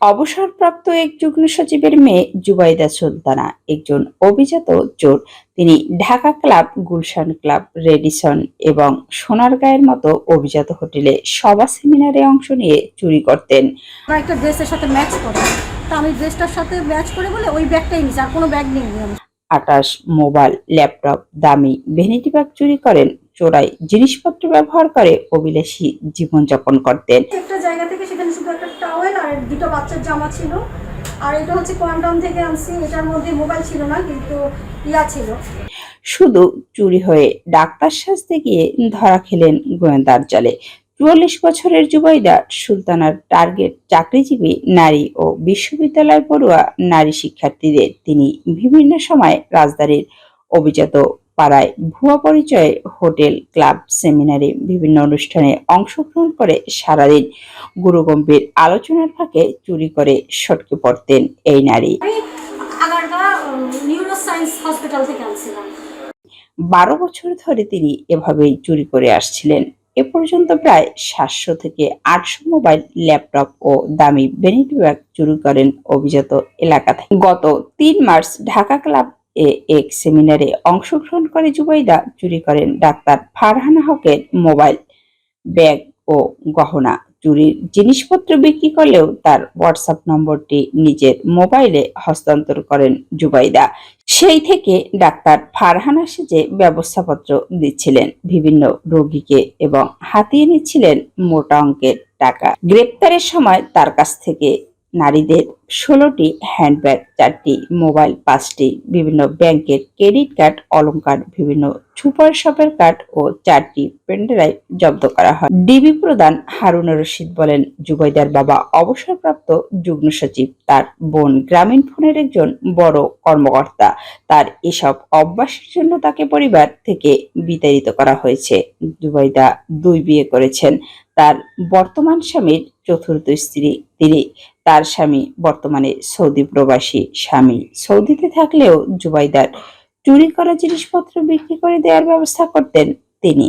অবসরপ্রাপ্ত এক যুগ্ম সচিবের মেয়ে জুবাইদা সুলতানা একজন অভিজাত চোর। তিনি Dhaka club Gulshan club Radisson এবং সোনারগাঁয়ের মতো অভিজাত হোটেলে সভা সেমিনারে অংশ নিয়ে চুরি করতেন। একটা ড্রেসের সাথে ম্যাচ করে। তা আমি ড্রেসটার সাথে ম্যাচ করে বলে ওই ব্যাগটাই নিয়েছি আর কোনো ব্যাগ নিয়ে আটাশ মোবাইল ল্যাপটপ দামি ভ্যানিটি ব্যাগ চুরি করেন। চোরাই জিনিসপত্র ব্যবহার করে অবিলাসী জীবনযাপন করতেন। একটা জায়গা থেকে টাওয়েল আর দুটো বাচ্চার জামা ছিল। আর এটা হচ্ছে কোয়ান্টাম থেকে আনছি। এটার মধ্যে মোবাইল ছিল না, কিন্তু ইয়া ছিল। শুধু চুরি হয়ে ডাক্তার সাজতে গিয়ে ধরা খেলেন গোয়েন্দার জালে। চুয়াল্লিশ বছরের জুবাইদা সুলতানার টার্গেট চাকরিজীবী নারী ও বিশ্ববিদ্যালয় পড়ুয়া নারী শিক্ষার্থীদের। তিনি বিভিন্ন সময় রাজধানীর অভিজাত পাড়ায় ভুয়া পরিচয়ে হোটেল ক্লাব সেমিনারে বিভিন্ন অনুষ্ঠানে অংশগ্রহণ করে সারাদিন। গুরুগম্ভীর আলোচনার ফাঁকে চুরি করে সটকে পড়তেন এই নারী। হসপিটাল থেকে বারো বছর ধরে তিনি এভাবেই চুরি করে আসছিলেন। এ পর্যন্ত প্রায় সাতশো থেকে আটশো মোবাইল ল্যাপটপ ও দামি ভ্যানিটি ব্যাগ চুরি করেন অভিজাত এলাকা থেকে। গত তিন মার্চ ঢাকা ক্লাব এ এক সেমিনারে অংশগ্রহণ করে জুবাইদা চুরি করেন ডাক্তার ফারহানা হকের মোবাইল, ব্যাগ ও গহনা। চুরির জিনিসপত্র বিক্রি করলেও তার হোয়াটসঅ্যাপ নম্বরটি নিজের মোবাইলে হস্তান্তর করেন জুবাইদা সেই থেকে ডাক্তার ফারহানা সেজে ব্যবস্থাপত্র দিচ্ছিলেন। বিভিন্ন রোগীকে এবং হাতিয়ে নিচ্ছিলেন মোটা অঙ্কের টাকা। গ্রেপ্তারের সময় তার কাছ থেকে নারীদের ষোলোটি হ্যান্ডব্যাগ চারটি মোবাইল পাঁচটি বিভিন্ন ব্যাংকের ক্রেডিট কার্ড অলংকার, বিভিন্ন সুপার শপের কার্ড ও চারটি পেনড্রাইভ জব্দ করা হয়। ডিবি প্রধান হারুন রশিদ বলেন জুবাইদার বাবা অবসরপ্রাপ্ত যুগ্ম সচিব, তার বোন গ্রামীণ ফোনের একজন বড় কর্মকর্তা। তার এসব অভ্যাসের জন্য তাকে পরিবার থেকে বিতাড়িত করা হয়েছে। জুবাইদা দুই বিয়ে করেছেন। তার বর্তমান স্বামীর চতুর্থ স্ত্রী তিনি। তার স্বামী বর্তমানে সৌদি প্রবাসী স্বামী। সৌদিতে থাকলেও জুবাইদার চুরি করা জিনিসপত্র বিক্রি করে দেওয়ার ব্যবস্থা করতেন তিনি।